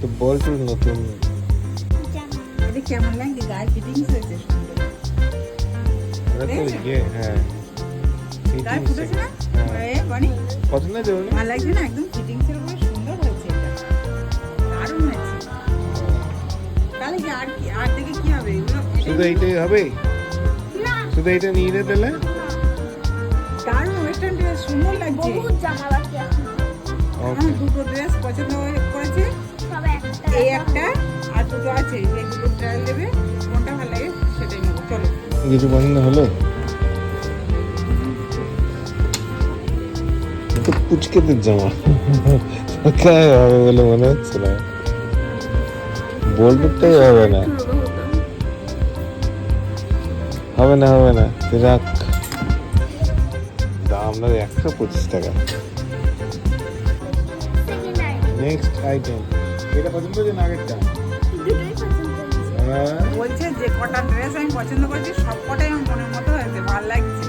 তো বল্টুর নতুন। কেমন লাগছে গায়ে ফিটিংস হয়েছে? ইয়ে হ্যাঁ। না? হ্যাঁ। পছন্দ হয়েছে? লাগছে না একদম ফিটিংস এর উপরে সুন্দর হয়েছে এটা। দারুণ হয়েছে। তাহলে কি আর কি আর কি হবে? এগুলো শুধু এইটাই হবে? শুধু এইটা নিয়ে রে তাহলে? দারুণ ওয়েস্টার্ন ড্রেস সুন্দর লাগছে। বহুত জামা বাকি আছে আমার দুটো ড্রেস পছন্দ হয়ে- করেছে। এই একটা আর দুটো আছে এই ট্রায়াল দেবে কোনটা ভালো লাগে সেটাই নেব চলো। কিছু পছন্দ হলো? তো পুচকেদের জামা। কে হবে বলে মনে হচ্ছে না? বল্টুরটাই হবে না। হবে না হবে না তুই রাখ। দাম না একশো পঁচিশ টাকা। নেক্সট আইটেম এটা পছন্দ হয়েছে না আগেরটা? দুটোই পছন্দ হয়েছে হ্যাঁ। বলছে যে কটা ড্রেস আমি পছন্দ করেছি সব কটাই আমার মনের মতো হয়েছে ভালো লাগছে।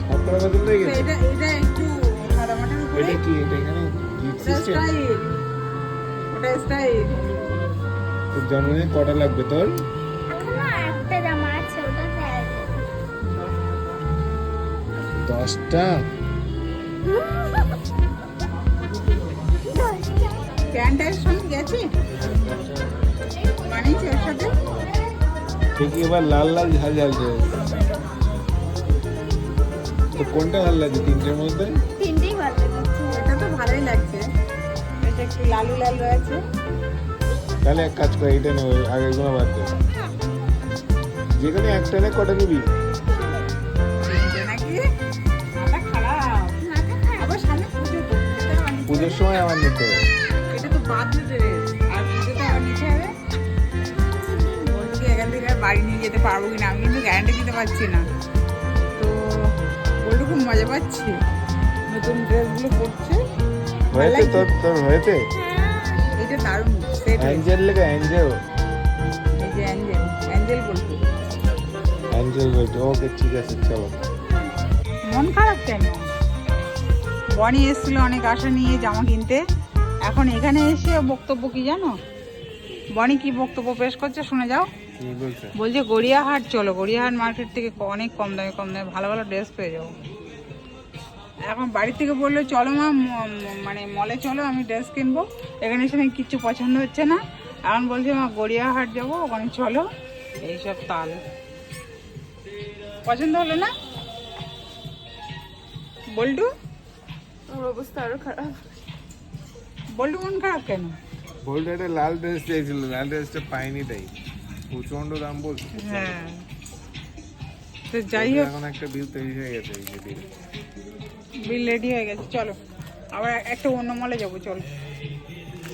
সব কটা পছন্দ হয়ে গেছে? এটা এটা একটু সাদামাটার উপরে। এটা কি? এটা এখানে gift এটা system? স্টাইল ওটা স্টাইল তোর জন্মদিনে কটা লাগবে তোর? দশটা? প্যান্টের সঙ্গে গেছে? বানিয়েছে ওর সাথে। দেখি এবার লাল লাল ঝাল ঝাল তো কোনটা ভালো লাগছে তিনটের মধ্যে? তিনটেই ভালো লাগছে। এটা তো ভালোই লাগছে। এটা একটু লালু লাল রয়েছে। তাহলে এক কাজ করে এইটা নেব আগেরগুলো বাদ দে। যেখানে একটা নে কটা নিবি? পুজোর সময় আমার নিতে হবে। এটা তো বাদ ড্রেস আর পুজোতে আবার নিতে হবে। বলছি এখান থেকে আর বাড়ি নিয়ে যেতে পারব কিনা আমি কিন্তু গ্যারান্টি দিতে পারছি না। তো বলটু খুব মজা পাচ্ছে। নতুন ড্রেসগুলো পরছে। হয়েছে তোর তোর হয়েছে? এটা দারুণ সেট অ্যাঞ্জেল লেগে অ্যাঞ্জেল? এই যে অ্যাঞ্জেল অ্যাঞ্জেল বলব অ্যাঞ্জেল বলছে ওকে ঠিক আছে চলো। মন খারাপ কেন? বনি এসেছিল অনেক আশা নিয়ে জামা কিনতে। এখন এখানে এসে বক্তব্য কি জানো? বনি কি বক্তব্য পেশ করছে শুনে যাও। কি বলছে? বলছে গড়িয়াহাট চলো। গড়িয়াহাট মার্কেট থেকে অনেক কম দামে কম দামে ভালো ভালো ড্রেস পেয়ে যাব। এখন বাড়ি থেকে বলল চলো মা মানে মলে চলো আমি ড্রেস কিনবো। এখানে এসে নাকি কিচ্ছু পছন্দ হচ্ছে না। এখন বলছে মা গড়িয়াহাট যাব ওখানে চলো। এইসব তাল। পছন্দ হলো না? বল্টু? ওর অবস্থা আরও খারাপ। বল্টু মন খারাপ কেন? বলতে একটা লাল ড্রেস চেয়েছিল লাল ড্রেসটা পাইনি তাই। প্রচণ্ড দাম বলছে হ্যাঁ। তো যাই হোক। এখন একটা বিল তৈরি হয়ে গেছে এই যে bill। বিল রেডি হয়ে গেছে চলো। আবার একটা অন্য মলে যাব চলো।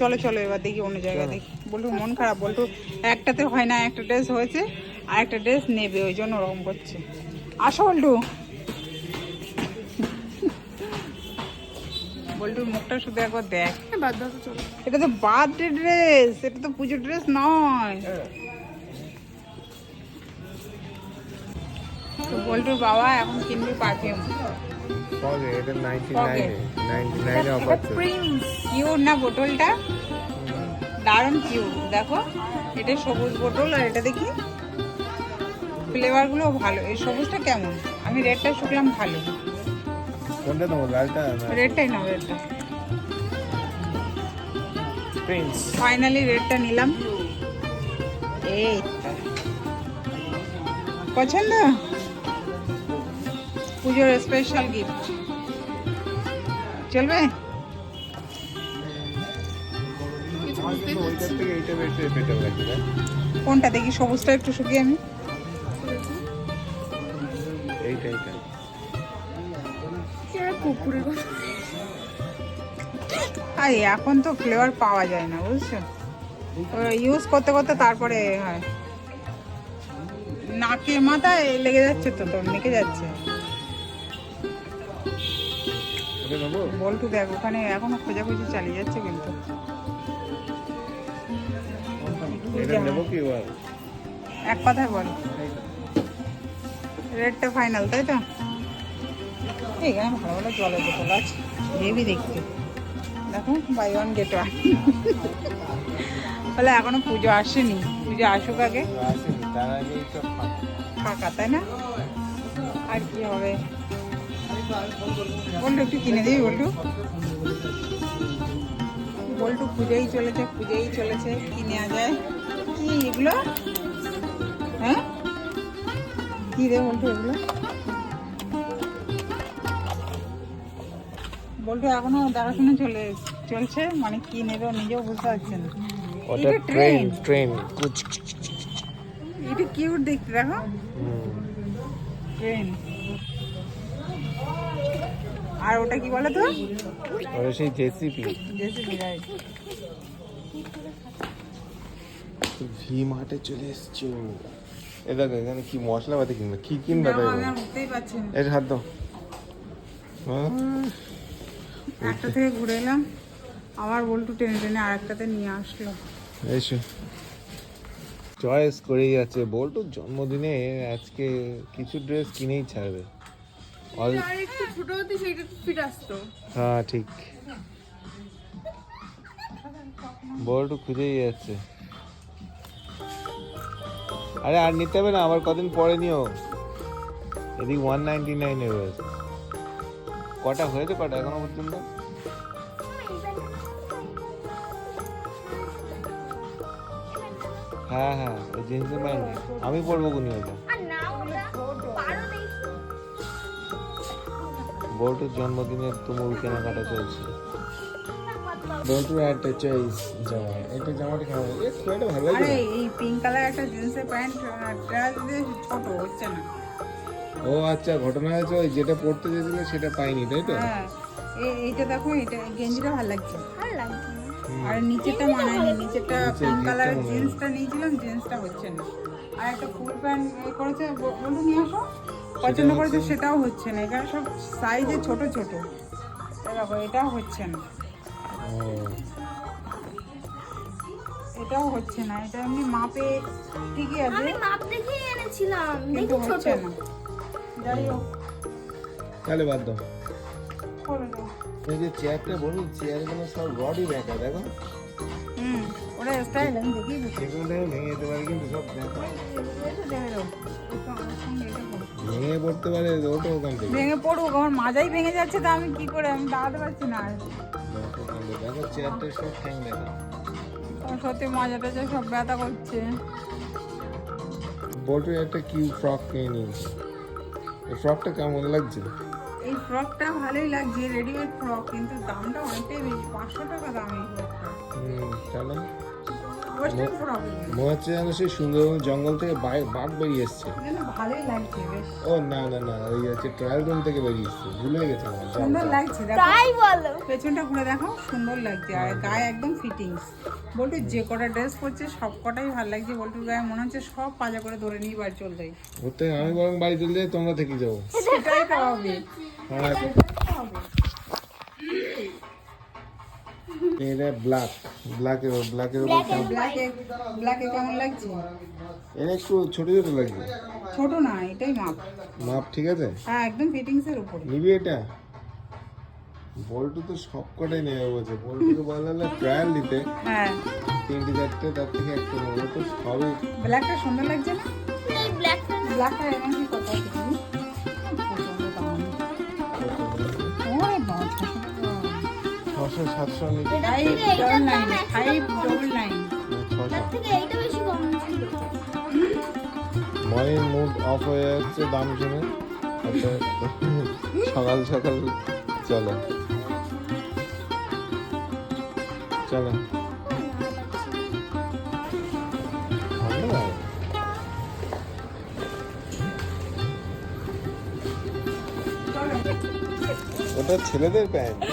চলো চলো এবার দেখি অন্য জায়গায় দেখি। বলটু মন খারাপ বলটু একটাতে হয় না একটা ড্রেস হয়েছে আর একটা ড্রেস নেবে ওই জন্য ওরকম করছে। আসো বল্টু। বল্টুর মুখটা শুধু একবার দেখ। বাদ দাও চলো। এটা তো বার্থডে ড্রেস এটা তো পুজোর ড্রেস নয়। তো বল্টুর বাবা এখন কিনবে পারফিউম ফগে এটা 99 99 এ অফার প্রিন্স কিউট না বোতলটা? দারুণ কিউট দেখো। এটা সবুজ বোতল আর এটা দেখি। ফ্লেভারগুলো ভালো এই সবুজটা কেমন? আমি রেডটা শুকলাম ভালো। কোনটা নেব লালটা রেডটাই নাও রেডটা প্রিন্স ফাইনালি রেডটা নিলাম এই পছন্দ পুজোর স্পেশাল গিফট চলবে? কোনটা দেখি সবুজটা একটু শুকিয়ে আমি কুকুরের আর এখন তো ফ্লেভার পাওয়া যায় না বুঝছ? ইউজ করতে করতে তারপরে হয়। নাকে মাথায় লেগে যাচ্ছে তো তোর নেকে যাচ্ছে। বল্টু দেখ ওখানে এখনও খোঁজাখুঁজি চালিয়ে যাচ্ছে কিন্তু। এক কথায় বল। রেডটা ফাইনাল তাই তো? এখানে ভালো ভালো জলের বোতল আছে হেভি দেখতে। দেখো বাই ওয়ান গেট ওয়ান বলে এখনও পুজো আসেনি, পুজো আসুক আগে। ফাঁকা, তাই না? আর কি হবে? বলটু, একটু কিনে দিবি, বলটু? বলটু পুজোই চলেছে পুজোই চলেছে, কি নেওয়া যায়? কি এগুলো? হ্যাঁ? কি রে বলটু এগুলো? বলটু এখনও দেখাশোনা চলে চলছে। মানে কি নেবে নিজেও বুঝতে পারছে না। ওটা ট্রেন ট্রেন। এটা কিউট দেখতে দেখো। ট্রেন। আর ওটা কি বলো তো ওটা সেই জেসিপি। জেসিবি রাইট ভি মার্টে চলে এসছো। এ দেখো এখানে কি মশলাপাতি কিনবে কি কিনবে এর হাত দাও। একটা থেকে ঘুরে এলাম আবার বল্টু টেনে টেনে আর একটাতে নিয়ে আসলো। এসো। চয়েস করেই যাচ্ছে। বল্টুর জন্মদিনে আজকে কিছু ড্রেস কিনেই ছাড়বে। অল একটু ছোট হতে সেইটা ফিট আসতো। হ্যাঁ ঠিক। বল্টু খুঁজেই যাচ্ছে। আরে আর নিতে হবে না আবার কদিন পরে নিও। এদিক ওয়ান নাইনটি নাইনে রয়েছে। কটা হয়েছে কটা এখনও পর্যন্ত? হ্যাঁ হ্যাঁ ওই জিন্সের প্যান্ট আমি পরবো কোনি ওটা বল্টুর জন্মদিনের তুমুল কেনাকাটা চলছে। বল্টুর একটা চয়েস জামা। এটা জামাটা কেমন? এ এটা ভালো লাগে এই পিঙ্ক কালার একটা জিন্সের প্যান্ট ছোট হচ্ছে না। ও আচ্ছা ঘটনা হয়েছে ওই যেটা পড়তে চেয়েছিল সেটা পাইনি তাই তো? হ্যাঁ এই- এইটা দেখো এটা গেঞ্জিটা ভালো লাগছে। ভালো লাগছে। আর নিচেটা মানায়নি নিচেটা পিঙ্ক কালারের জিন্সটা নিয়েছিলাম জিন্সটা হচ্ছে না। আর একটা ফুল প্যান্ট করেছে ব- বলুন নিয়ে আসো। পছন্দ করেছে সেটাও হচ্ছে না। এখানে সব সাইজে ছোট ছোট। দেখো এটাও হচ্ছে না। এটাও হচ্ছে না। এটা এমনি মাপে ঠিকই আছে। আমি মাপ দেখে এনেছিলাম। কিন্তু হচ্ছে না। যাই হোক। তাহলে বাদ দাও। এই যে চেয়ারটা বলি চেয়ারগুলো সব রডই দেখা দেখো। হুম ওটা স্টাইল আমি দেখি সেগুলো দেখে ভেঙে যেতে পারে কিন্তু সব। ভেঙে পড়তে পারে ওটা ওখান থেকে। ভেঙে পড়ুক আমার মাজাই ভেঙে যাচ্ছে তা আমি কি করে আমি দাঁড়াতে পারছি না আর। দেখো চেয়ারটা সব ঠ্যাং দেখা সত্যি মাজাটা সব ব্যথা করছে। একটা কিউ ফ্রক কিনে নিয়েছি। এই ফ্রকটা কেমন লাগছে? এই ফ্রকটা ভালোই লাগছে রেডিমেড ফ্রক কিন্তু দামটা অনেকটাই বেশি পাঁচশো টাকা দাম এই ফ্রকটা হুম ফ্রক মনে হচ্ছে যেন সেই সুন্দরবন জঙ্গল থেকে বাঘ- বাঘ বেরিয়ে এসছে। ভালোই লাগছে ও না না না ওই হচ্ছে ট্রায়াল রুম থেকে বেরিয়ে এসছে। ভুলে গেছে সুন্দর লাগছে দেখো। তাই বলো। পেছনটা ঘুরে দেখো সুন্দর লাগছে আর গায়ে একদম ফিটিংস বল্টু যে কটা ড্রেস পরছে সব কটাই ভালো লাগছে বল্টুর গায়ে। মনে হচ্ছে সব পাজা করে ধরে নিয়ে বাড়ি চলে যাই। থেকে আমি বরং বাড়ি চলে যাই তোমরা থেকে যাব সেটাই তো হবে। হ্যাঁ। এটা ব্ল্যাক ব্ল্যাকের ব্ল্যাকের উপর কেমন- ব্ল্যাকে ব্ল্যাকে কেমন লাগছে? এটা একটু ছোট ছোট লাগছে। ছোট না এটাই মাপ। মাপ ঠিক আছে? হ্যাঁ একদম ফিটিংস এর উপরে। নিবি এটা? বল্টু তো সব কটাই নেবে বলছে বল্টুকে বলা হলো ট্রায়াল দিতে। হ্যাঁ। তিনটে চারটে তার থেকে একটা নেব তো সবই। ব্ল্যাকটা সুন্দর লাগছে না? এই ব্ল্যাক ব্ল্যাকটা এমনি কত আছে কম ছিল মর্নিং মুড অফ হয়ে যাচ্ছে দাম শুনে সকাল সকাল চলো। চলো। ওটা ছেলেদের প্যান্ট।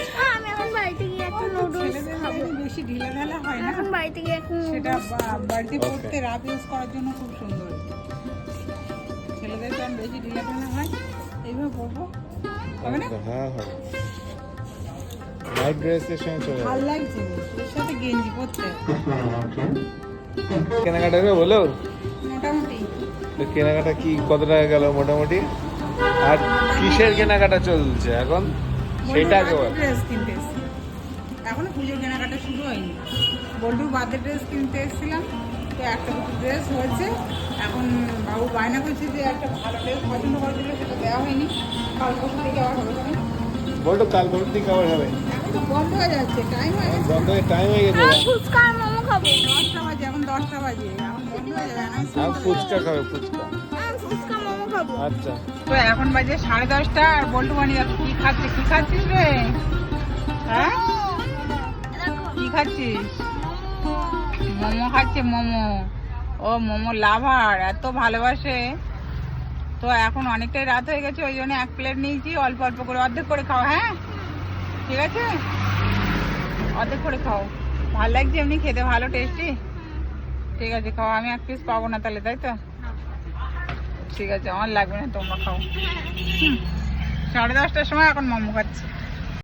নুডলস ছেলেদের খাব। বেশি ঢিলা ঢালা হয় না। এখন বাড়িতে গিয়ে একটা সেটা বাড়িতে Okay. পড়তে ইউজ করার জন্য খুব সুন্দর। ছেলেদের প্যান্ট বেশি ঢিলা ঢালা হয় এইভাবে পরবো হবে না? হ্যাঁ হ্যাঁ নাইট ড্রেসের সঙ্গে চলে ভালো লাগছে এর সাথে গেঞ্জি পরতে। কেনাকাটা হবে বলো? মোটামুটি। তো কেনাকাটা কি কত টাকা গেল মোটামুটি? আর কিসের কেনাকাটা চলছে এখন? সেটা আগে বল। ড্রেস কিনতে এসেছি। এখনও পুজোর কেনাকাটা শুরু হয়নি। বল্টুর বার্থডে ড্রেস কিনতে এসেছিলাম তো একটা দুটো ড্রেস হয়েছে। এখন বাবু বায়না করছে যে একটা ভালো ড্রেস পছন্দ করে দিলে সেটা দেওয়া হয়নি। কাল পরশু থেকে আবার হবে না? বলতো কাল পরশু থেকে আবার হবে। এখন তো বন্ধ হয়ে যাচ্ছে টাইম হয়ে গেছে। বন্ধ হয়ে টাইম হয়ে গেছে। ফুচকা আর মোমো খাব। দশটা বাজে এখন দশটা বাজে। এখন বন্ধ হয়ে যাবে ফুচকা খাবে ফুচকা। আর ফুচকা মোমো খাব। আচ্ছা। তো এখন বাজে সাড়ে দশটা আর বল্টু বানি কি খাচ্ছে কি খাচ্ছিস রে? হ্যাঁ? কি খাচ্ছিস? মোমো খাচ্ছে মোমো। ও মোমো লাভার, এত ভালোবাসে। তো এখন অনেকটাই রাত হয়ে গেছে, ওই জন্য এক প্লেট নিয়েছি, অল্প অল্প করে, অর্ধেক করে খাও হ্যাঁ? ঠিক আছে? অর্ধেক করে খাও। ভালো লাগছে এমনি খেতে, ভালো টেস্টি ঠিক আছে, খাও, আমি এক পিস পাবো না তাহলে, তাই তো? ঠিক আছে, আমার লাগবে না, তোমরা খাও। সাড়ে দশটার সময় এখন মোমো খাচ্ছি।